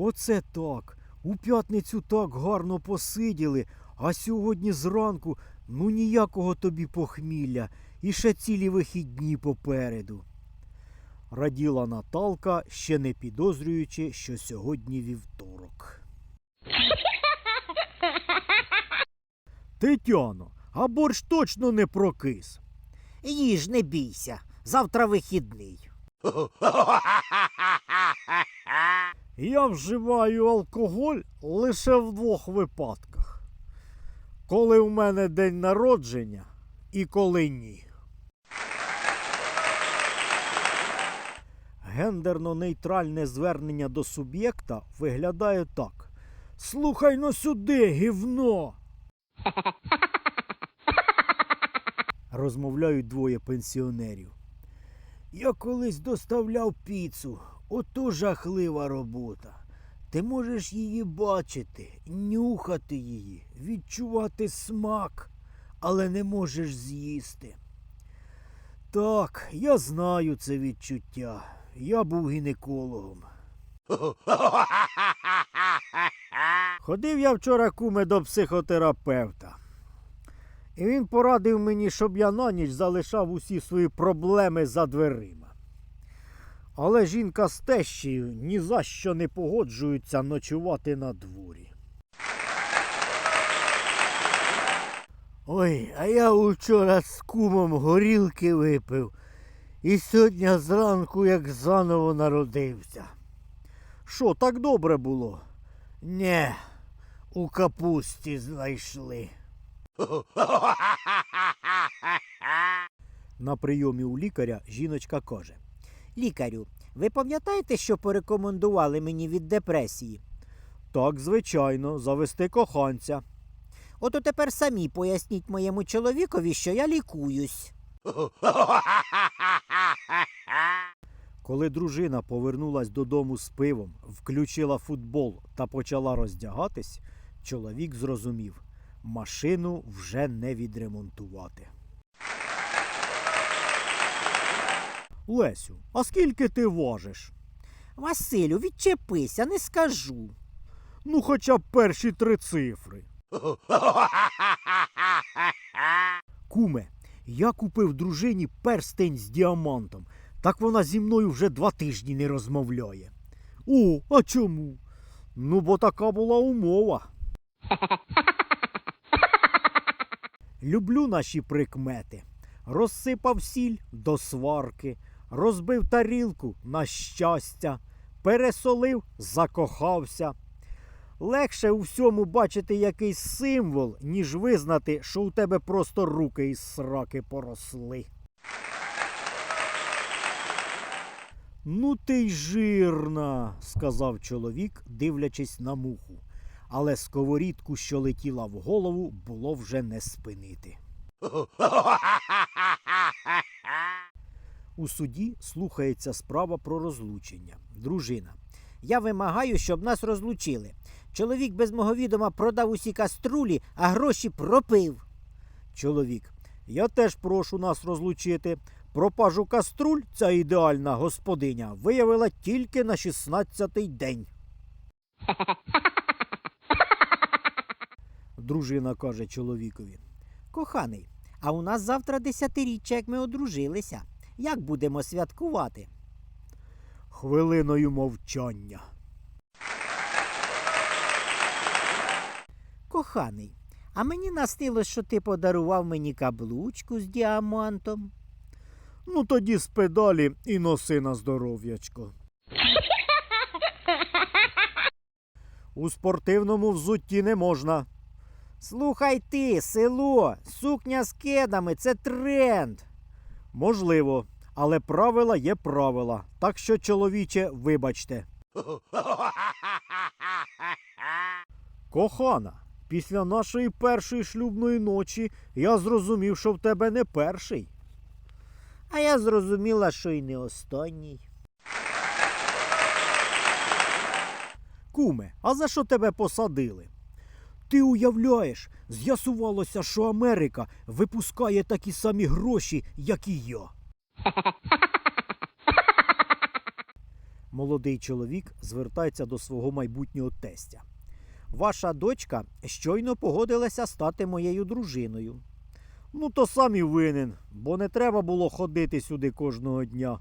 Оце так. У п'ятницю так гарно посиділи, а сьогодні зранку ну ніякого тобі похмілля, і ще цілі вихідні попереду. Раділа Наталка, ще не підозрюючи, що сьогодні вівторок. Тетяно, а борщ точно не прокис. Їж, не бійся. Завтра вихідний. Я вживаю алкоголь лише в двох випадках. Коли в мене день народження і коли ні. Гендерно-нейтральне звернення до суб'єкта виглядає так. Слухай но сюди, гівно. Розмовляють двоє пенсіонерів. Я колись доставляв піцу. Ото жахлива робота. Ти можеш її бачити, нюхати її, відчувати смак, але не можеш з'їсти. Так, я знаю це відчуття. Я був гінекологом. Ходив я вчора куме до психотерапевта. І він порадив мені, щоб я на ніч залишав усі свої проблеми за дверима. Але жінка з тещею ні за що не погоджуються ночувати на дворі. Ой, а я учора з кумом горілки випив і сьогодні зранку як заново народився. Що, так добре було? Нє, у капусті знайшли. На прийомі у лікаря жіночка каже. Лікарю, ви пам'ятаєте, що порекомендували мені від депресії? Так, звичайно, завести коханця. Ото тепер самі поясніть моєму чоловікові, що я лікуюсь. Коли дружина повернулась додому з пивом, включила футбол та почала роздягатись, чоловік зрозумів, машину вже не відремонтувати. Лесю, а скільки ти важиш? Василю, відчепися, не скажу. Ну, хоча б перші три цифри. Куме, я купив дружині перстень з діамантом. Так вона зі мною вже два тижні не розмовляє. О, а чому? Ну, бо така була умова. Люблю наші прикмети. Розсипав сіль до сварки, розбив тарілку на щастя, пересолив, закохався. Легше у всьому бачити якийсь символ, ніж визнати, що у тебе просто руки із сраки поросли. Ну ти й жирна, сказав чоловік, дивлячись на муху. Але сковорідку, що летіла в голову, було вже не спинити. У суді слухається справа про розлучення. Дружина. Я вимагаю, щоб нас розлучили. Чоловік без мого відома продав усі каструлі, а гроші пропив. Чоловік. Я теж прошу нас розлучити. Пропажу каструль ця ідеальна господиня виявила тільки на 16-й день. Дружина каже чоловікові. Коханий, а у нас завтра десятиріччя, як ми одружилися. Як будемо святкувати? Хвилиною мовчання. Коханий, а мені настилось, що ти подарував мені каблучку з діамантом. Ну тоді з педалі і носи на здоров'ячко. У спортивному взутті не можна. Слухай ти, село, сукня з кедами це тренд. Можливо, але правила є правила. Так що, чоловіче, вибачте. Кохана, після нашої першої шлюбної ночі я зрозумів, що в тебе не перший. А я зрозуміла, що й не останній. Куме, а за що тебе посадили? Ти уявляєш, з'ясувалося, що Америка випускає такі самі гроші, як і я. Молодий чоловік звертається до свого майбутнього тестя. Ваша дочка щойно погодилася стати моєю дружиною. Ну, то сам і винен, бо не треба було ходити сюди кожного дня.